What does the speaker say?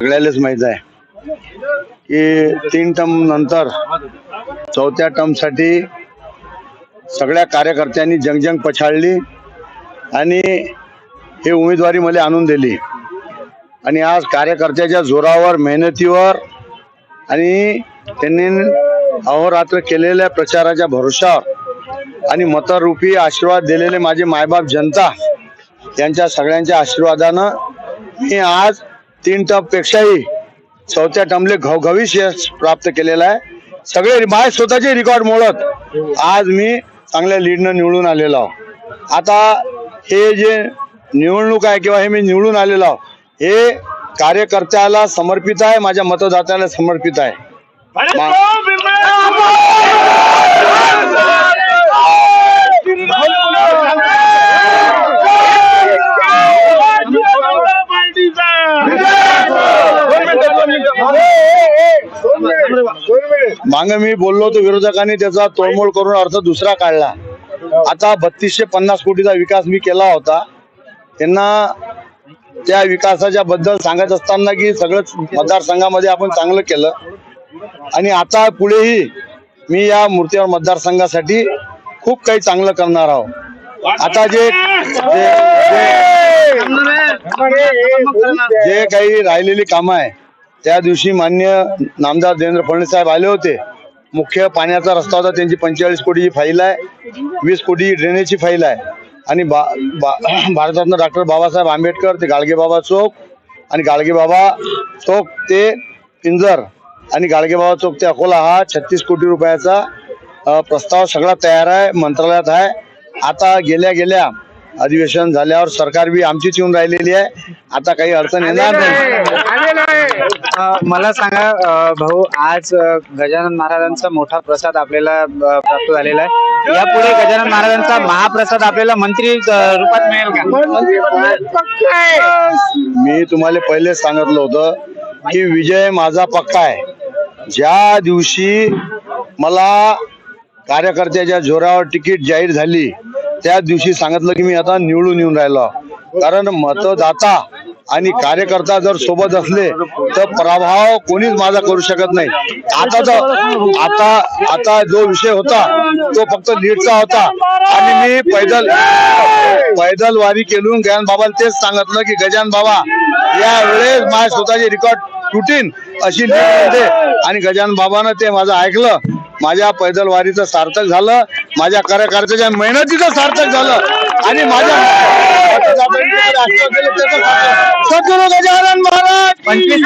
सगळ्यालाच माहीत आहे की तीन टर्म नंतर चौथ्या टर्मसाठी सगळ्या कार्यकर्त्यांनी जंगजंग पछाडली आणि हे उमेदवारी मला आणून दिली. आणि आज कार्यकर्त्याच्या जोरावर मेहनतीवर आणि त्यांनी अहोरात्र केलेल्या प्रचाराच्या भरोशावर आणि मतरूपी आशीर्वाद दिलेले माझे मायबाप जनता यांच्या सगळ्यांच्या आशीर्वादानं मी आज तीन टपपेक्षाही चौथ्या टर्मले घवघवीत यश प्राप्त केलेलं आहे. सगळे माझे स्वतःचे रेकॉर्ड मोडत आज मी चांगल्या लीडनं निवडून आलेलो आहो. आता हे जे निवडणूक आहे किंवा हे मी निवडून आलेलो आहो हे कार्यकर्त्याला समर्पित आहे माझ्या मतदात्याला समर्पित आहे. मा- मागे मी बोललो होतो विरोधकांनी त्याचा तोडमोड करून अर्थ दुसरा काढला. आता बत्तीसशे पन्नास कोटीचा विकास मी केला होता. त्यांना त्या विकासाच्या बद्दल सांगत असताना की सगळंच मतदारसंघामध्ये आपण चांगलं केलं. आणि आता पुढेही मी या मूर्तीवर मतदारसंघासाठी खूप काही चांगलं करणार आहोत आता जे जे- जे काही राहिलेली कामं आहे त्या दिवशी मान्य नामदार देवेंद्र फडणवीस साहेब आले होते. मुख्य पाण्याचा रस्ता होता त्यांची पंचेचाळीस कोटीची फाईल आहे वीस कोटी ड्रेनेजची फाईल आहे. आणि बा बा भारतरत्न डॉक्टर बाबासाहेब आंबेडकर ते गाडगेबाबा चौक आणि गाडगेबाबा चौक ते पिंजर आणि गाडगेबाबा चौक ते अकोला हा छत्तीस कोटी रुपयाचा प्रस्ताव सगळा तयार आहे मंत्रालयात आहे. आता गेल्या गेल्या अधिवेशन झाल्यावर सरकार बी आमचीच येऊन राहिलेली आहे. आता काही अडचण येणार नाही. मला सांगा भाऊ आज गजानन महाराजांचा मोठा प्रसाद आपल्याला प्राप्त झालेला आहे. यापुढे गजानन महाराजांचा महाप्रसाद आपल्याला मंत्री रूपात मिळेल का? मी तुम्हाला पहिलेच सांगितलं होतं की विजय माझा पक्का आहे. ज्या दिवशी मला कार्यकर्त्याच्या जोरावर तिकीट जाहीर झाली त्या दिवशी सांगितलं की मी आता निवडून येऊन राहिलो. कारण मतदाता आणि कार्यकर्ता जर सोबत असले तर प्रभाव कोणीच माझा करू शकत नाही. आता तर आता आता जो विषय होता तो फक्त नीटचा होता. आणि मी पैदल पैदल वारी केलून गजान बाबाला तेच सांगितलं की गजान बाबा यावेळेस माझ्या स्वतःचे रेकॉर्ड तुटीन अशी होते. आणि गजान बाबानं ते माझं ऐकलं. माझ्या पैदल वारीचं सार्थक झालं. माझ्या कार्यकर्त्याच्या मेहनतीचं सार्थक झालं. आणि माझ्या मतदारांनी जे मला आशीर्वाद दिले त्याचं सार्थक. सद्गुरू गजानन महाराज पंचवीस